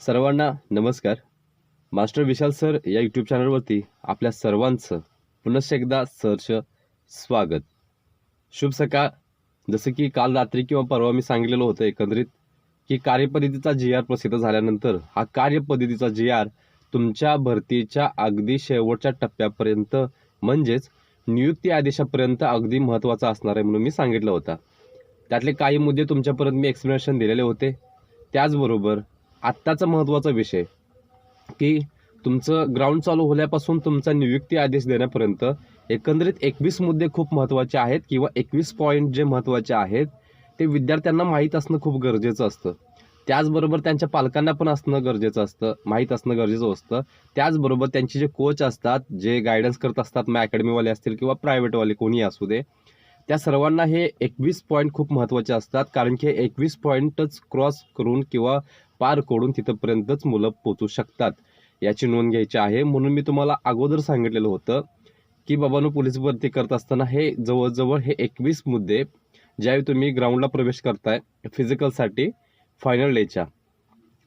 सर्वांना नमस्कार. Master Vishal sir या यूट्यूब चॅनलवरती आपल्या सर्वांचं पुनश्च एकदा सहर्ष स्वागत. शुभ सकाळ. जसं की काल रात्री किंवा परवा मी सांगितलेलं होतं एकंदरीत की कार्यपद्धतीचा जी आर प्रसिद्ध झाल्यानंतर हा कार्यपद्धतीचा जी आर तुमच्या भरतीच्या अगदी शेवटच्या टप्प्यापर्यंत म्हणजेच नियुक्ती आदेशापर्यंत अगदी महत्त्वाचा असणार आहे म्हणून मी सांगितलं होता. त्यातले काही मुद्दे तुमच्यापर्यंत मी एक्सप्लेनेशन दिलेले होते. त्याचबरोबर आत्ताचा महत्त्वाचा विषय की तुमचं ग्राउंड चालू होण्यापासून तुमचा नियुक्ती आदेश देण्यापर्यंत एकंदरीत एकवीस मुद्दे खूप महत्त्वाचे आहेत किंवा एकवीस पॉईंट जे महत्त्वाचे आहेत ते विद्यार्थ्यांना माहीत असणं खूप गरजेचं असतं. त्याचबरोबर त्यांच्या पालकांना पण असणं गरजेचं असतं माहीत असणं गरजेचं असतं. त्याचबरोबर त्यांचे जे कोच असतात जे गायडन्स करत असतात मग अकॅडमीवाले असतील किंवा प्रायव्हेटवाले कोणी असू दे त्या सर्वांना हे एकवीस पॉईंट खूप महत्त्वाचे असतात. कारण की हे एकवीस पॉईंटच क्रॉस करून किंवा पार करून तिथंपर्यंतच मुलं पोचू शकतात. याची नोंद घ्यायची आहे. म्हणून मी तुम्हाला अगोदर सांगितलेलं होतं की बाबांनो पोलीस भरती करत असताना हे जवळजवळ हे एकवीस मुद्दे ज्यावेळी तुम्ही ग्राउंडला प्रवेश करताय फिजिकलसाठी फायनल डेच्या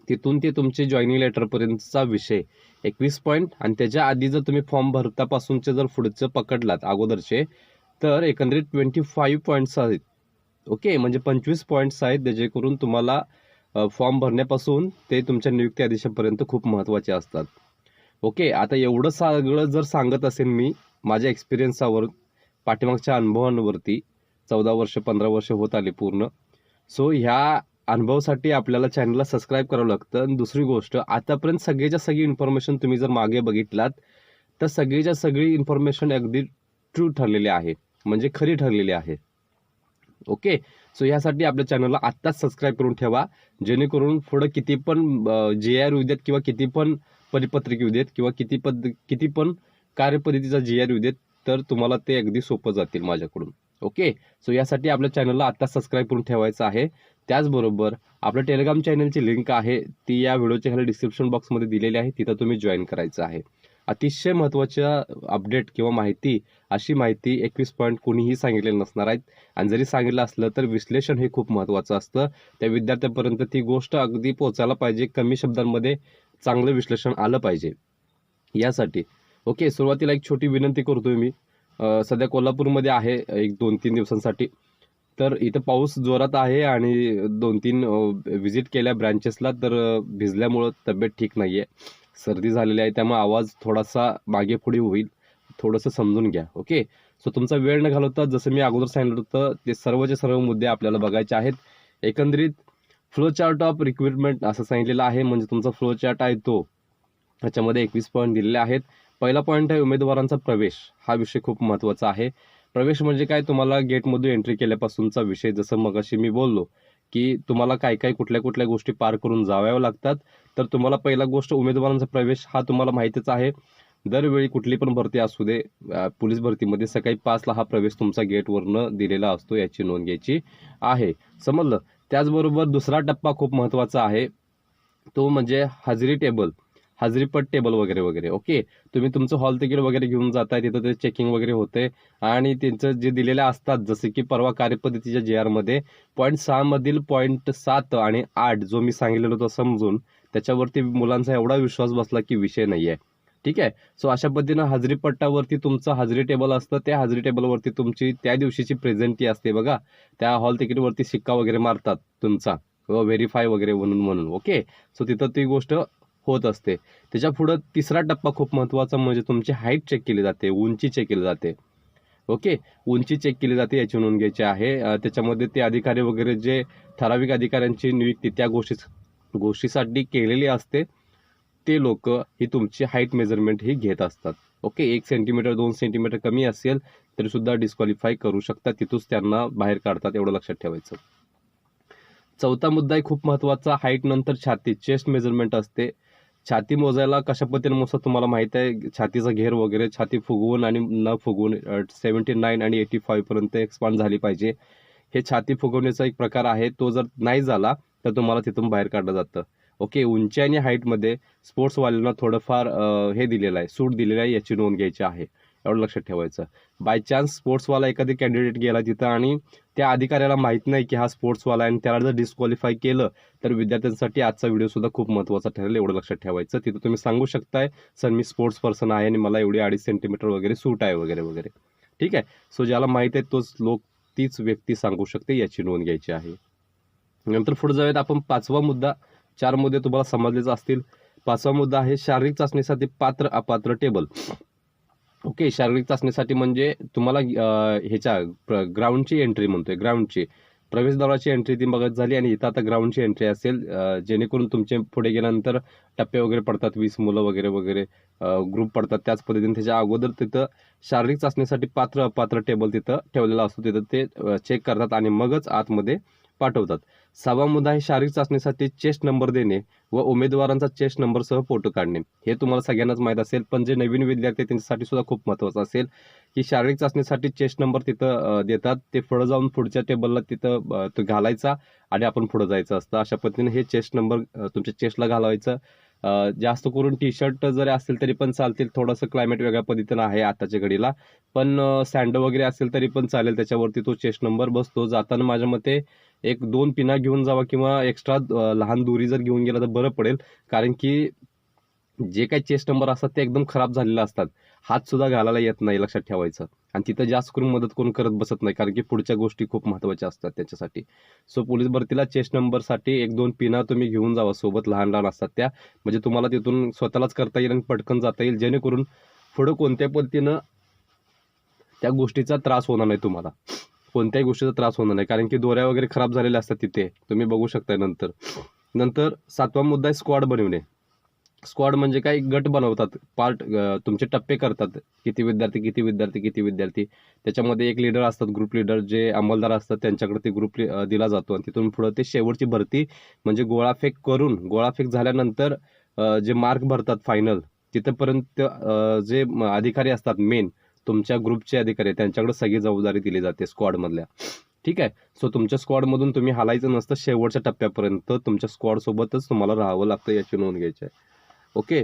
तिथून ते तुमचे जॉईनिंग लेटरपर्यंतचा विषय. एकवीस पॉईंट आणि त्याच्या आधी जर तुम्ही फॉर्म भरतापासूनचे जर पुढचं पकडलात अगोदरचे तर एकंदरीत ट्वेंटी फाईव्ह पॉईंट्स आहेत. ओके म्हणजे पंचवीस पॉईंट्स आहेत जेणेकरून तुम्हाला फॉर्म भरण्यापासून ते तुमच्या नियुक्ती आदेशापर्यंत खूप महत्त्वाचे असतात. ओके आता एवढं सगळं जर सांगत असेल मी माझ्या एक्सपिरियन्सावर पाठीमागच्या अनुभवांवरती चौदा वर्ष पंधरा वर्ष होत आले पूर्ण. सो ह्या अनुभवासाठी आपल्याला चॅनलला सबस्क्राईब करावं लागतं. आणि दुसरी गोष्ट आतापर्यंत सगळीच्या सगळी इन्फॉर्मेशन तुम्ही जर मागे बघितलात तर सगळीच्या सगळी इन्फॉर्मेशन अगदी ट्रू ठरलेली आहे. म्हणजे खरी ठरलेली आहे. ओके सो यासाठी आपल्या चॅनलला आत्ताच सबस्क्राईब करून ठेवा. जेणेकरून पुढं किती पण जे आर येऊ देत किंवा किती पण परिपत्रक येऊ देत किंवा किती पद किती पण कार्यपद्धतीचा जी आर येऊ देत तर तुम्हाला ते अगदी सोपं जातील माझ्याकडून. ओके सो यासाठी आपल्या चॅनलला आत्ता सबस्क्राईब करून ठेवायचं आहे. त्याचबरोबर आपल्या टेलिग्राम चॅनलची लिंक आहे. ती या व्हिडिओच्या खाली डिस्क्रिप्शन बॉक्समध्ये दिलेली आहे. तिथं तुम्ही जॉईन करायचं आहे. अतिशय महत्त्वाच्या अपडेट किंवा माहिती अशी माहिती एकवीस पॉईंट कोणीही सांगितलेली नसणार आहेत आणि जरी सांगितलं असलं तर विश्लेषण हे खूप महत्त्वाचं असतं. त्या विद्यार्थ्यांपर्यंत ती गोष्ट अगदी पोचायला पाहिजे. कमी शब्दांमध्ये चांगलं विश्लेषण आलं पाहिजे. यासाठी. ओके सुरुवातीला एक छोटी विनंती करतो मी. सध्या कोल्हापूरमध्ये आहे एक दोन तीन दिवसांसाठी. तर इथं पाऊस जोरात आहे आणि दोन तीन व्हिजिट केल्या ब्रँचेसला तर भिजल्यामुळं तब्येत ठीक नाही आहे सर्दी झालेली आहे त्यामुळे आवाज थोडासा मागे पुढे होईल. थोडंसं समजून घ्या ओके? सो तुमचा वेळ न घालवता जसं मी अगोदर सांगितलं होतं ते सर्वचे सर्व मुद्दे आपल्याला बघायचे आहेत. एकंदरीत फ्लो चार्ट ऑफ रिक्रुटमेंट असं सांगितलेलं आहे म्हणजे तुमचा फ्लो चार्ट आहे तो. त्याच्यामध्ये एकवीस पॉईंट दिलेले आहेत. पहिला पॉईंट आहे उमेदवारांचा प्रवेश. हा विषय खूप महत्त्वाचा आहे. प्रवेश म्हणजे काय? तुम्हाला गेटमधून एंट्री केल्यापासूनचा विषय जसं मगाशी मी बोललो. की तुम्हाला काय काय कुठल्या कुठल्या गोष्टी पार करून जाव्याव्या लागतात. तर तुम्हाला पहिला गोष्ट उमेदवारांचा प्रवेश हा तुम्हाला माहितीच आहे. दरवेळी कुठली पण भरती असू दे पोलीस भरतीमध्ये सकाळी पाचला हा प्रवेश तुमचा गेटवरनं दिलेला असतो याची नोंद घ्यायची आहे. समजलं? त्याचबरोबर दुसरा टप्पा खूप महत्त्वाचा आहे. तो म्हणजे हजेरी टेबल. हजेरीपट टेबल वगैरे वगैरे. ओके? तुम्ही तुमचं हॉल तिकीट वगैरे घेऊन जाताय तिथं ते चेकिंग वगैरे होते. आणि त्यांचं जे दिलेले असतात जसे की परवा कार्यपद्धतीच्या जे आरमध्ये पॉईंट सहामधील पॉईंट सात आणि आठ जो मी सांगितलेलं होतं समजून त्याच्यावरती मुलांचा एवढा विश्वास बसला की विषय नाही आहे ठीक आहे? सो अशा पद्धतीनं हजरीपट्टावरती तुमचं हजरी टेबल असतं. त्या हजरी टेबलवरती तुमची त्या दिवशीची प्रेझेंटी असते बघा. त्या हॉल तिकीटवरती शिक्का वगैरे मारतात तुमचा. व्हेरीफाय वगैरे म्हणून म्हणून. ओके? सो तिथं ती गोष्ट होत असते. त्याच्या पुढं तिसरा टप्पा खूप महत्त्वाचा म्हणजे तुमची हाईट चेक केली जाते उंची चेक केली जाते. ओके? उंची चेक केली जाते याची नोंद घ्यायची आहे. त्याच्यामध्ये ते अधिकारी वगैरे जे ठराविक अधिकाऱ्यांची नियुक्ती त्या गोष्टी गोष्टीसाठी केलेली असते ते लोक ही तुमची हाईट मेजरमेंट ही घेत असतात. ओके? एक सेंटीमीटर दोन सेंटीमीटर कमी असेल तरी सुद्धा डिस्क्वालिफाय करू शकतात. तिथूच त्यांना बाहेर काढतात एवढं लक्षात ठेवायचं. चौथा मुद्दा आहे खूप महत्त्वाचा हाईट नंतर छाती चेस्ट मेजरमेंट असते. छाती मोजायला कशा पद्धतीने मोजतात तुम्हाला माहीत आहे? छातीचा घेर वगैरे छाती फुगवून आणि न फुगवून सेवन्टी नाईन आणि एटी फाईव्हपर्यंत एक्सपांड झाली पाहिजे. हे छाती फुगवण्याचा एक प्रकार आहे. तो जर नाही झाला तर तुम्हाला तिथून बाहेर काढलं जातं. ओके उंची आणि हाईटमध्ये स्पोर्ट्सवाल्यांना थोडंफार हे दिलेलं आहे सूट दिलेलं आहे याची नोंद घ्यायची आहे. एवढं लक्षात ठेवायचं. बाय चान्स स्पोर्ट्सवाला एखादी कॅन्डिडेट गेला तिथं आणि त्या अधिकाऱ्याला माहीत नाही की हा स्पोर्ट्सवाला आणि त्याला जर डिस्क्वालिफाय केलं तर विद्यार्थ्यांसाठी आजचा व्हिडिओ सुद्धा खूप महत्त्वाचा ठरेल एवढं लक्षात ठेवायचं. तिथं तुम्ही सांगू शकताय सर मी स्पोर्ट्स पर्सन आहे आणि मला एवढी अडीच सेंटीमीटर वगैरे सूट आहे वगैरे वगैरे. ठीक आहे? सो ज्याला माहीत आहे तोच लोक तीच व्यक्ती सांगू शकते याची नोंद घ्यायची आहे. नंतर पुढे जाऊयात आपण पाचवा मुद्दा. चार मुद्दे तुम्हाला समजलेच असतील. पाचवा मुद्दा आहे शारीरिक चाचणीसाठी पात्र अपात्र टेबल ओके शारीरिक चाचणीसाठी म्हणजे तुम्हाला ह्याच्या ग्राउंडची एंट्री म्हणतोय ग्राउंडची. प्रवेशद्वाराची एंट्री ती बघत झाली आणि इथं आता ग्राउंडची एंट्री असेल जेणेकरून तुमचे पुढे गेल्यानंतर टप्पे वगैरे पडतात वीस मुलं वगैरे वगैरे ग्रुप पडतात. त्याच पद्धतीने त्याच्या अगोदर तिथं शारीरिक चाचणीसाठी पात्र अपात्र टेबल तिथं ठेवलेला असतो. तिथं ते चेक करतात आणि मगच आतमध्ये पाठवतात. सहावा मुद्दा आहे शारीरिक चाचणीसाठी चेस्ट नंबर देणे व उमेदवारांचा चेस्ट नंबरसह फोटो काढणे. हे तुम्हाला सगळ्यांनाच माहीत असेल पण जे नवीन विद्यार्थी आहेत त्यांच्यासाठी सुद्धा खूप महत्त्वाचं असेल की शारीरिक चाचणीसाठी चेस्ट नंबर तिथं देतात. ते पुढं जाऊन पुढच्या टेबलला तिथं तो घालायचा आणि आपण पुढं जायचं असतं. अशा पद्धतीने हे चेस्ट नंबर तुमच्या चेस्टला घालायचं जास्त करून टी शर्ट जरी असेल तरी पण चालतील. थोडंसं क्लायमेट वेगळ्या पद्धतीनं आहे आताच्या घडीला. पण सँड वगैरे असेल तरी पण चालेल. त्याच्यावरती तो चेस्ट नंबर बसतो. जाताना माझ्या मते एक दोन पिना घेऊन जावा किंवा एक्स्ट्रा लहान दोरी जर घेऊन गेला तर बरं पडेल. कारण की जे काही चेस्ट नंबर असतात ते एकदम खराब झालेले असतात. हात सुद्धा घालायला येत नाही लक्षात ठेवायचं. आणि तिथं जास्त करून मदत कोण करत बसत नाही. कारण की पुढच्या गोष्टी खूप महत्त्वाच्या असतात त्याच्यासाठी. सो पोलीस भरतीला चेस्ट नंबरसाठी एक दोन पिना तुम्ही घेऊन जावा. सोबत लहान लहान असतात त्या. म्हणजे तुम्हाला तिथून स्वतःलाच करता येईल आणि पटकन जाता येईल. जेणेकरून पुढं कोणत्या पद्धतीनं त्या गोष्टीचा त्रास होणार नाही तुम्हाला. कोणत्याही गोष्टीचा त्रास होणार नाही. कारण की दोऱ्या वगैरे खराब झालेल्या असतात तिथे. तुम्ही बघू शकता नंतर. नंतर सातवा मुद्दा आहे स्क्वॉड बनवणे. स्क्वॉड म्हणजे काय? गट बनवतात. पार्ट तुमचे टप्पे करतात. किती विद्यार्थी किती विद्यार्थी किती विद्यार्थी. त्याच्यामध्ये एक लीडर असतात ग्रुप लीडर जे अंमलदार असतात त्यांच्याकडे ते ग्रुप दिला जातो. आणि तिथून पुढं ते शेवटची भरती म्हणजे गोळाफेक करून गोळाफेक झाल्यानंतर जे मार्क भरतात फायनल तिथपर्यंत जे अधिकारी असतात मेन तुमच्या ग्रुपचे अधिकारी आहेत, त्यांच्याकडे सगळी जबाबदारी दिली जाते स्क्वॉडमधल्या. ठीक आहे? सो तुमच्या स्क्वॉडमधून तुम्ही हालायचं नसतं शेवटच्या टप्प्यापर्यंत तुमच्या स्क्वॉडसोबतच तुम्हाला राहावं लागतं याची नोंद घ्यायची आहे. ओके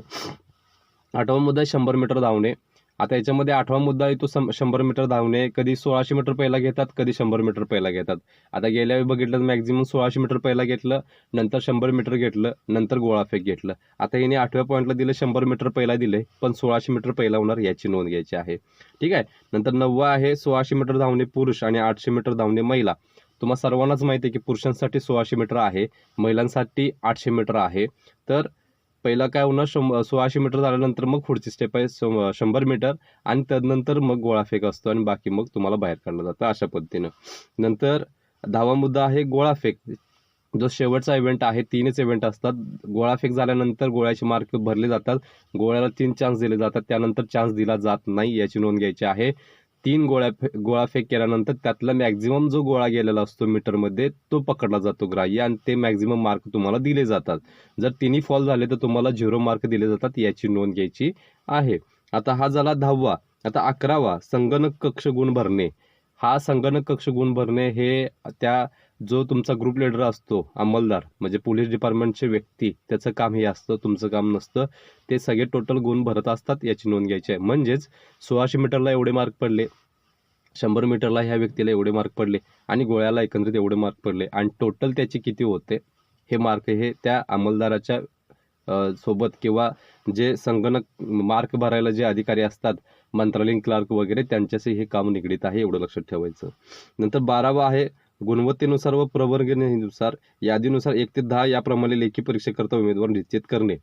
आठवा मुद्दा शंभर मीटर धावणे. आता याच्यामध्ये आठवा मुद्दा येतो सं- शंभर मीटर धावणे. कधी सोळाशे मीटर पहिला घेतात कधी शंभर मीटर पहिला घेतात. आता गेल्या वेळी बघितलं मॅक्झिमम सोळाशे मीटर पहिला घेतलं नंतर शंभर मीटर घेतलं नंतर गोळाफेक घेतलं. आता याने आठव्या पॉईंटला दिलं शंभर मीटर पहिला दिले पण सोळाशे मीटर पहिला होणार याची नोंद घ्यायची आहे. ठीक आहे? नंतर नववा आहे सोळाशे मीटर धावणे पुरुष आणि आठशे मीटर धावणे महिला. तुम्हाला सर्वांनाच माहिती आहे की पुरुषांसाठी सोळाशे मीटर आहे महिलांसाठी आठशे मीटर आहे. तर पहिला काय होणार शं सोळाशे मीटर झाल्यानंतर मग पुढची स्टेप आहे शं- शंभर मीटर आणि त्यानंतर मग गोळाफेक असतो आणि बाकी मग तुम्हाला बाहेर काढलं जातं अशा पद्धतीनं. नंतर दहावा मुद्दा आहे गोळाफेक जो शेवटचा इव्हेंट आहे तीनच इव्हेंट असतात. गोळाफेक झाल्यानंतर गोळ्याचे मार्क भरले जातात. गोळ्याला तीन चान्स दिले जातात. त्यानंतर चान्स दिला जात नाही याची नोंद घ्यायची आहे. तीन गोळ्या फे- गोळाफेक केल्यानंतर त्यातला मॅक्झिमम जो गोळा गेलेला असतो मीटरमध्ये तो पकडला जातो ग्राह्य आणि ते मॅक्झिमम मार्क तुम्हाला दिले जातात. जर तिन्ही फॉल झाले तर तुम्हाला झिरो मार्क दिले जातात याची नोंद घ्यायची आहे. आता हा झाला दहावा. आता अकरावा. संगणक कक्ष गुण भरणे. हा संगणक कक्ष गुण भरणे हे त्या जो तुमचा ग्रुप लीडर असतो अंमलदार म्हणजे पोलीस डिपार्टमेंटचे व्यक्ती त्याचं काम हे असतं तुमचं काम नसतं. ते सगळे टोटल गुण भरत असतात याची नोंद घ्यायची आहे. म्हणजेच सोळाशे मीटरला एवढे मार्क पडले शंभर मीटरला ह्या व्यक्तीला एवढे मार्क पडले आणि गोळ्याला एकंदरीत एवढे मार्क पडले आणि टोटल त्याचे किती होते? हे मार्क हे त्या अंमलदाराच्या सोबत किंवा जे संगणक मार्क भरायला जे अधिकारी असतात मंत्रालयीन क्लार्क वगैरे त्यांच्याशी हे काम निगडीत आहे एवढं लक्षात ठेवायचं. नंतर बारावा आहे गुणवत्तेनुसार व प्रवर्गणीनुसार यादीनुसार एक ते दहा याप्रमाणे लेखी परीक्षेकरता उमेदवार निश्चित करणे.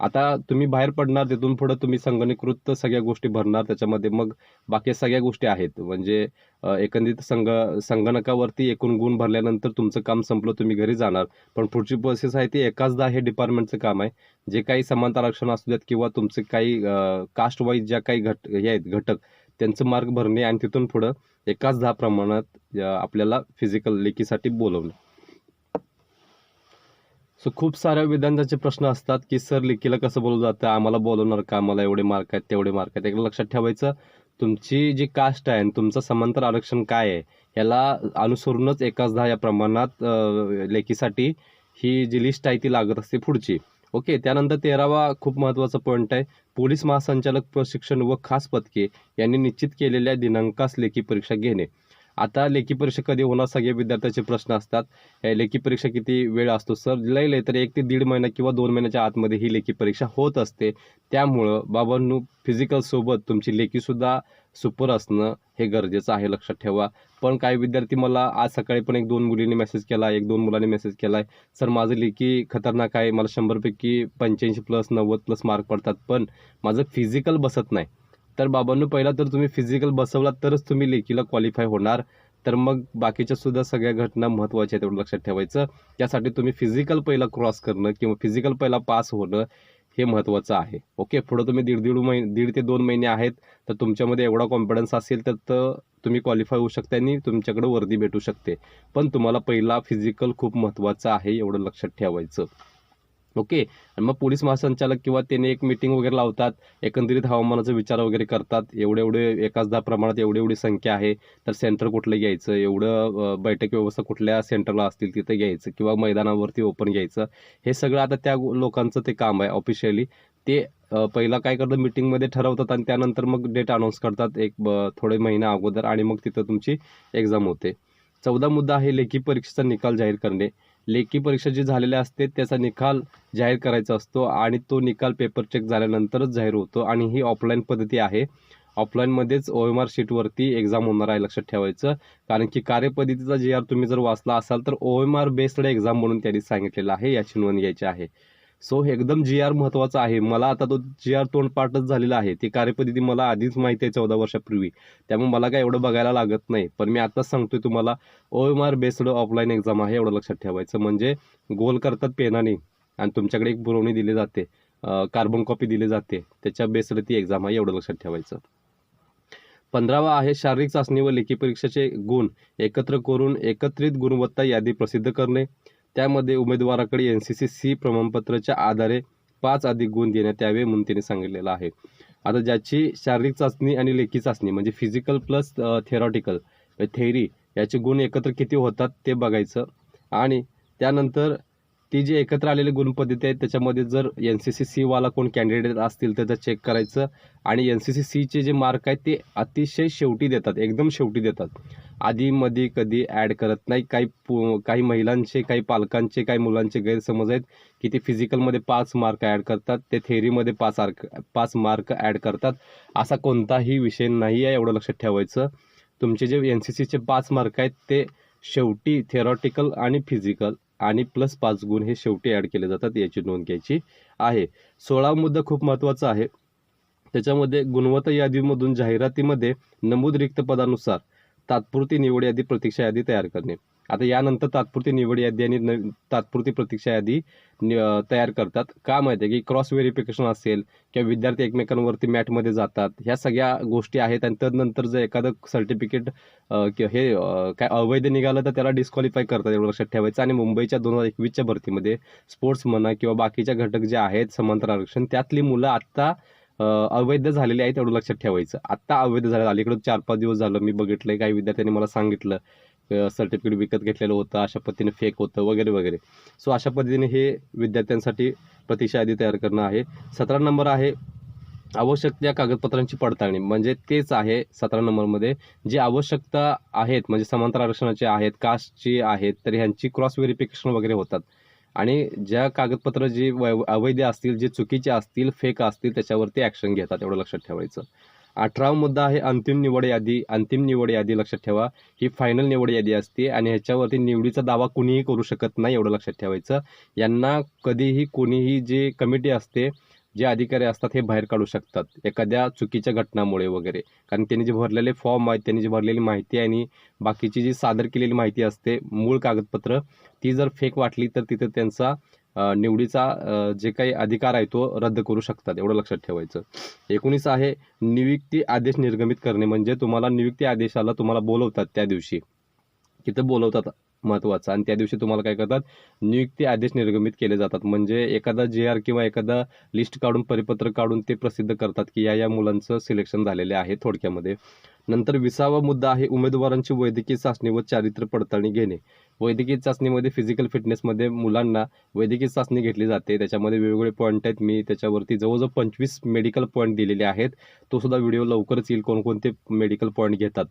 आता तुम्ही बाहेर पडणार तिथून पुढे तुम्ही संगणीकृत सगळ्या गोष्टी भरणार त्याच्यामध्ये मग बाकी सगळ्या गोष्टी आहेत. म्हणजे एकंदरीत संग संगणकावरती एकूण गुण भरल्यानंतर तुमचं काम संपलं तुम्ही घरी जाणार. पण पुढची प्रोसेस आहे ती एकाचदा हे डिपार्टमेंटचं काम आहे. जे काही समांतर आरक्षण असू द्यात किंवा तुमचे काही कास्ट वाईज ज्या काही घट हे आहेत घटक त्यांचं मार्क भरणे आणि तिथून पुढं एकाच दहा प्रमाणात आपल्याला फिजिकल लेखीसाठी बोलवणे. सो खूप साऱ्या विद्यार्थ्यांचे प्रश्न असतात की सर लेखीला कसं बोलवलं जातं? आम्हाला बोलवणार का? आम्हाला एवढे मार्क आहेत तेवढे मार्क आहेत. एकदा लक्षात ठेवायचं तुमची जी कास्ट आहे आणि तुमचं समांतर आरक्षण काय आहे याला अनुसरूनच एकाच दहा या प्रमाणात लेखीसाठी ही जी लिस्ट आहे ती लागत असते पुढची. ओके त्यानंतर तेरावा खूप महत्त्वाचा पॉईंट आहे. पोलीस महासंचालक प्रशिक्षण व खास पथके यांनी निश्चित केलेल्या दिनांकास लेखी परीक्षा घेणे. आता लेखी परीक्षा कधी होणार? सगळे विद्यार्थ्याचे प्रश्न असतात. लेखी परीक्षा किती वेळ असतो? सर लई तर एक ते दीड महिना किंवा दोन महिन्याच्या आतमध्ये ही लेखी परीक्षा होत असते. त्यामुळं बाबांनो फिजिकलसोबत तुमची लेखीसुद्धा सुपर असणं हे गरजेचं आहे लक्षात ठेवा. पण काही विद्यार्थी मला आज सकाळी पण एक दोन मुलींनी मेसेज केला एक दोन मुलांनी मेसेज केला आहे सर माझं लेखी खतरनाक आहे. मला शंभरपैकी पंच्याऐंशी प्लस नव्वद प्लस मार्क पडतात. पण माझं फिजिकल बसत नाही. तर बाबांनो पहिला तर तुम्ही फिजिकल बसवलात तरच तुम्ही लेखीला क्वालिफाय होणार. तर मग बाकीच्या सुद्धा सगळ्या घटना महत्त्वाच्या आहेत एवढं लक्षात ठेवायचं. त्यासाठी तुम्ही फिजिकल पहिला क्रॉस करणं किंवा फिजिकल पहिला पास होणं हे महत्त्वाचं आहे. ओके पुढं तुम्ही दीड दीड महिने दीड ते दोन महिने आहेत तर तुमच्यामध्ये एवढा कॉन्फिडन्स असेल तर तर तुम्ही क्वालिफाय होऊ शकता आणि तुमच्याकडे वर्दी भेटू शकते. पण तुम्हाला पहिला फिजिकल खूप महत्त्वाचं आहे एवढं लक्षात ठेवायचं. ओके? आणि मग पोलीस महासंचालक किंवा त्याने एक मिटिंग वगैरे लावतात एकंदरीत हवामानाचा विचार वगैरे करतात एवढे एवढे एकाच दहा प्रमाणात एवढी एवढी संख्या आहे तर सेंटर कुठलं घ्यायचं? एवढं बैठक व्यवस्था कुठल्या सेंटरला असतील तिथे घ्यायचं किंवा मैदानावरती ओपन घ्यायचं? हे सगळं आता त्या लोकांचं ते काम आहे ऑफिशियली ते पहिला काय करतात मीटिंगमध्ये ठरवतात आणि त्यानंतर मग डेट अनाऊन्स करतात एक ब- थोडे महिना अगोदर आणि मग तिथं तुमची एक्झाम होते. चौदा मुद्दा आहे लेखी परीक्षेचा निकाल जाहीर करणे. लेखी परीक्षा जी झालेल्या असते त्याचा निकाल जाहीर करायचा असतो आणि तो निकाल पेपर चेक झाल्यानंतरच जाहीर होतो आणि ही ऑफलाईन पद्धती आहे. ऑफलाईनमध्येच ओ एम आर शीटवरती एक्झाम होणार आहे लक्षात ठेवायचं. कारण की कार्यपद्धतीचा जे आर तुम्ही जर वाचला असाल तर O M R based exam म्हणून त्यांनी सांगितलेलं आहे याची नोंद घ्यायची आहे. सो एकदम जी आर महत्त्वाचा आहे. मला आता तो जी आर तोंडपाठच झालेला आहे. ती कार्यपद्धती मला आधीच माहिती आहे चौदा वर्षापूर्वी. त्यामुळे मला काय एवढं बघायला लागत नाही. पण मी आता सांगतोय तुम्हाला O M R based offline exam आहे एवढं लक्षात ठेवायचं. म्हणजे गोल करतात पेनाने आणि तुमच्याकडे एक पुरवणी दिली जाते. कार्बन कॉपी दिली जाते. त्याच्या बेस्ड ती एक्झाम आहे एवढं लक्षात ठेवायचं. पंधरावा आहे शारीरिक चाचणी व लेखी परीक्षेचे गुण. एकत्र करून एकत्रित गुणवत्ता यादी प्रसिद्ध करणे. त्यामध्ये उमेदवाराकडे एन सी सी सी प्रमाणपत्राच्या आधारे पाच अधिक गुण देण्यात यावे म्हणून त्यांनी सांगितलेलं आहे. आता ज्याची शारीरिक चाचणी आणि लेखी चाचणी म्हणजे फिजिकल प्लस थेरॉटिकल थेअरी याचे गुण एकत्र किती होतात ते बघायचं. आणि त्यानंतर ती जी एकत्र आलेली गुणपद्धती आहेत त्याच्यामध्ये जर एन सी सी सीवाला कोण कॅन्डिडेट असतील तर चेक करायचं. आणि एन सी सी सीचे जे मार्क आहेत ते अतिशय शेवटी देतात एकदम शेवटी देतात. आधी मध्ये कधी ॲड करत नाही. काही पु- काही महिलांचे काही पालकांचे काही मुलांचे गैरसमज आहेत की ते फिजिकलमध्ये पाच मार्क ॲड करतात. ते थेअरीमध्ये पाच आर्क पाच मार्क ॲड करतात. असा कोणताही विषय नाही आहे एवढं लक्षात ठेवायचं. तुमचे जे एन सी सीचे पाच मार्क आहेत ते शेवटी थेरॉटिकल आणि फिजिकल आणि प्लस पाच गुण हे शेवटी ॲड केले जातात याची नोंद घ्यायची आहे. सोळा मुद्दा खूप महत्त्वाचा आहे. त्याच्यामध्ये गुणवत्ता यादीमधून जाहिरातीमध्ये नमूद रिक्त पदानुसार तात्पुरती निवड यादी प्रतीक्षा यादी तयार करणे. आता यानंतर तात्पुरती निवड यादी आणि नवी- तात्पुरती प्रतीक्षा यादी तयार करतात. का माहिती आहे की क्रॉस व्हेरिफिकेशन असेल किंवा विद्यार्थी एकमेकांवरती मॅटमध्ये जातात ह्या सगळ्या गोष्टी आहेत आणि त्यानंतर जर एखादं सर्टिफिकेट हे काय अवैध निघालं तर त्याला डिस्क्वालिफाय करतात एवढं लक्षात ठेवायचं. आणि मुंबईच्या दोन हजार एकवीसच्या भरतीमध्ये स्पोर्ट्स म्हणा किंवा बाकीच्या घटक जे आहेत समांतर आरक्षण त्यातली मुलं आत्ता अवैध झालेले आहेत एवढं लक्षात ठेवायचं. आत्ता अवैध झालेलं अलीकडं चार पाच दिवस झालं. मी बघितलं काही विद्यार्थ्यांनी मला सांगितलं सर्टिफिकेट विकत घेतलेलं होतं अशा पद्धतीने फेक होतं वगैरे वगैरे. सो अशा पद्धतीने हे विद्यार्थ्यांसाठी प्रतीक्षा यादी तयार करणं आहे. सतरा नंबर आहे आवश्यक त्या कागदपत्रांची पडताळणी. म्हणजे तेच आहे सतरा नंबरमध्ये. जे आवश्यकता आहेत म्हणजे समांतर आरक्षणाचे आहेत कास्टची आहेत तर ह्यांची क्रॉस व्हेरिफिकेशन वगैरे होतात. आणि ज्या कागदपत्र जी वै- अवैध असतील जे चुकीचे असतील फेक असतील त्याच्यावरती ॲक्शन घेतात एवढं लक्षात ठेवायचं. अठरावा मुद्दा आहे अंतिम निवड यादी. अंतिम निवड यादी लक्षात ठेवा. ही फायनल निवड यादी असते आणि ह्याच्यावरती निवडीचा दावा कुणीही करू शकत नाही एवढं लक्षात ठेवायचं. यांना कधीही कोणीही जे कमिटी असते जे अधिकारी असतात हे बाहेर काढू शकतात. एखाद्या चुकीच्या घटनामुळे वगैरे. कारण त्यांनी जे भरलेले फॉर्म आहेत त्यांनी जी भरलेली माहिती आणि बाकीची जी सादर केलेली माहिती असते मूळ कागदपत्र ती जर फेक वाटली तर तिथे त्यांचा निवडीचा जे काही अधिकार आहे तो रद्द करू शकतात एवढं लक्षात ठेवायचं. एकोणीस आहे नियुक्ती आदेश निर्गमित करणे. म्हणजे तुम्हाला नियुक्ती आदेशाला तुम्हाला बोलवतात त्या दिवशी. तिथं बोलवतात महत्त्वाचा आणि त्या दिवशी तुम्हाला काय करतात? नियुक्ती आदेश निर्गमित केले जातात. म्हणजे एखादा जे आर किंवा एखादा लिस्ट काढून परिपत्र काढून ते प्रसिद्ध करतात की या या मुलांचं सिलेक्शन झालेले आहे थोडक्यामध्ये. नंतर विसावा मुद्दा आहे उमेदवारांची वैद्यकीय चाचणी व चारित्र्य पडताळणी घेणे. वैद्यकीय चाचणीमध्ये फिजिकल फिटनेसमध्ये मुलांना वैद्यकीय चाचणी घेतली जाते. त्याच्यामध्ये वेगवेगळे पॉईंट आहेत. मी त्याच्यावरती जवळजवळ पंचवीस मेडिकल पॉईंट दिलेले आहेत. तो सुद्धा व्हिडिओ लवकरच येईल कोणकोणते मेडिकल पॉईंट घेतात.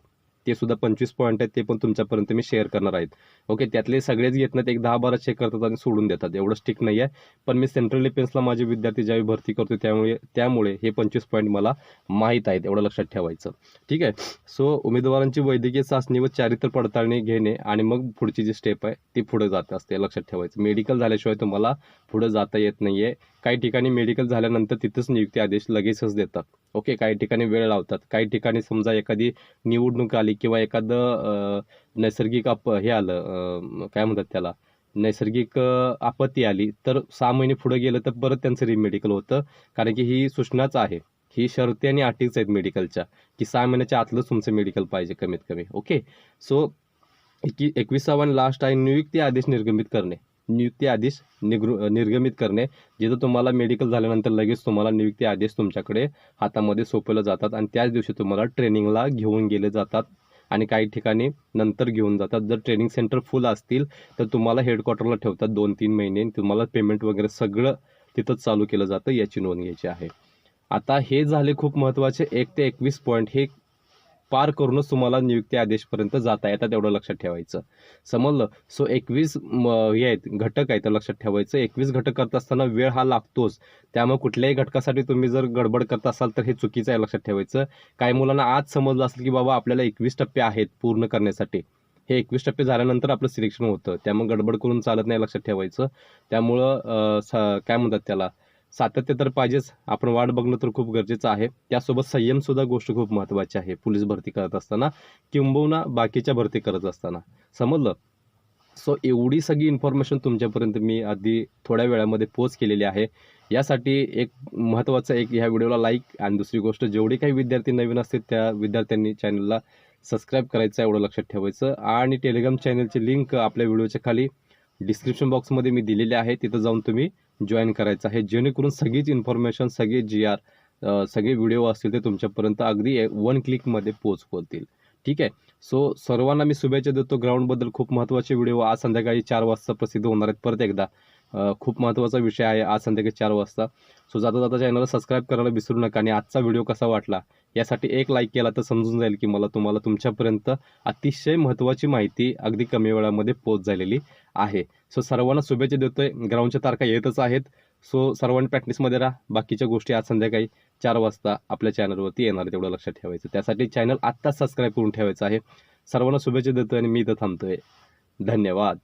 ते सुद्धा पंचवीस पॉईंट आहेत ते पण तुमच्यापर्यंत मी शेअर करणार आहेत. ओके त्यातले सगळेच घेत नाहीत एक दहा बारा चेक करतात आणि सोडून देतात. एवढं स्टिक नाही आहे पण मी सेंट्रल डिफेन्सला माझे विद्यार्थी ज्यावेळी भरती करतो त्यामुळे त्यामुळे हे पंचवीस पॉईंट मला माहीत आहेत एवढं लक्षात ठेवायचं. ठीक आहे? सो उमेदवारांची वैद्यकीय चाचणी व चारित्र्य पडताळणी घेणे आणि मग पुढची जी स्टेप आहे ती पुढे जात असते लक्षात ठेवायचं. मेडिकल झाल्याशिवाय तुम्हाला पुढे जाता येत नाही आहे काही ठिकाणी मेडिकल झाल्यानंतर तिथंच नियुक्ती आदेश लगेचच देतात. ओके काही ठिकाणी वेळ लावतात. काही ठिकाणी समजा एखादी निवडणूक आली किंवा एखादं नैसर्गिक आप हे आलं काय म्हणतात त्याला नैसर्गिक आपत्ती आली तर सहा महिने पुढे गेलं तर परत त्यांचं रिमेडिकल होतं. कारण की ही सूचनाच आहे. ही शर्ती आणि अटीच आहेत मेडिकलच्या की सहा महिन्याच्या आतलंच तुमचं मेडिकल पाहिजे कमीत कमी. ओके? सो एकी एकविसावा लास्ट आहे नियुक्ती आदेश निर्गमित करणे. नियुक्ती आदेश निगृ निर्गमित करणे जिथं तुम्हाला मेडिकल झाल्यानंतर लगेच तुम्हाला नियुक्ती आदेश तुमच्याकडे हातामध्ये सोपवले जातात आणि त्याच दिवशी तुम्हाला ट्रेनिंगला घेऊन गेले जातात आणि काही ठिकाणी नंतर घेऊन जातात. जर ट्रेनिंग सेंटर फुल असतील तर तुम्हाला हेडक्वार्टरला ठेवतात दोन तीन महिने तुम्हाला पेमेंट वगैरे सगळं तिथंच चालू केलं जातं याची नोंद घ्यायची आहे. आता हे झाले खूप महत्त्वाचे एक ते एकवीस पॉईंट हे पार करूनच तुम्हाला नियुक्ती आदेशपर्यंत जाता येतात एवढं लक्षात ठेवायचं. समजलं? सो एकवीस हे आहेत घटक आहेत लक्षात ठेवायचं. एकवीस घटक करत असताना वेळ हा लागतोच. त्यामुळे कुठल्याही घटकासाठी तुम्ही जर गडबड करत असाल तर हे चुकीचं आहे लक्षात ठेवायचं. काही मुलांना आज समजलं असेल की बाबा आपल्याला एकवीस टप्पे आहेत पूर्ण करण्यासाठी. हे एकवीस टप्पे झाल्यानंतर आपलं सिलेक्शन होतं. त्यामुळे गडबड करून चालत नाही लक्षात ठेवायचं. त्यामुळं स- काय म्हणतात त्याला? सातत्य तर पाहिजेच. आपण वाट बघणं तर खूप गरजेचं आहे. त्यासोबत संयमसुद्धा गोष्ट खूप महत्त्वाची आहे. पोलीस भरती करत असताना किंबहुना बाकीच्या भरती करत असताना. समजलं? सो एवढी सगळी इन्फॉर्मेशन तुमच्यापर्यंत मी आधी थोड्या वेळामध्ये पोच केलेली आहे. यासाठी एक महत्त्वाचं एक ह्या व्हिडिओला लाईक आणि दुसरी गोष्ट जेवढी काही विद्यार्थी नवीन असतील त्या विद्यार्थ्यांनी चॅनलला सबस्क्राईब करायचं एवढं लक्षात ठेवायचं. आणि टेलिग्राम चॅनलची लिंक आपल्या व्हिडिओच्या खाली. डिस्क्रिप्शन बॉक्समध्ये मी दिलेले आहे. तिथं जाऊन तुम्ही जॉईन करायचं आहे. जेणेकरून सगळीच इन्फॉर्मेशन सगळे जी आर सगळे व्हिडिओ असतील ते तुमच्यापर्यंत अगदी वन क्लिकमध्ये पोच होतील ठीक आहे? सो सर्वांना मी शुभेच्छा देतो. ग्राउंडबद्दल खूप महत्त्वाचे व्हिडिओ आज संध्याकाळी चार वाजता प्रसिद्ध होणार आहेत. परत एकदा खूप महत्त्वाचा विषय आहे आज संध्याकाळी चार वाजता. सो जाता जाता चॅनलला सबस्क्राईब करायला विसरू नका आणि आजचा व्हिडिओ कसा वाटला यासाठी एक लाईक केला तर समजून जाईल की मला तुम्हाला तुमच्यापर्यंत अतिशय महत्त्वाची माहिती अगदी कमी वेळामध्ये पोच झालेली. आहे. सो सर्वांना शुभेच्छा देतोय. ग्राउंडच्या तारखा येतच आहेत. सो सर्वांनी प्रॅक्टिसमध्ये राहा. बाकीच्या गोष्टी आज संध्याकाळी चार वाजता आपल्या चॅनलवरती येणार आहे तेवढं लक्षात ठेवायचं. त्यासाठी चॅनल आत्ताच सबस्क्राईब करून ठेवायचं आहे. सर्वांना शुभेच्छा देतोय आणि मी इथं थांबतोय. धन्यवाद.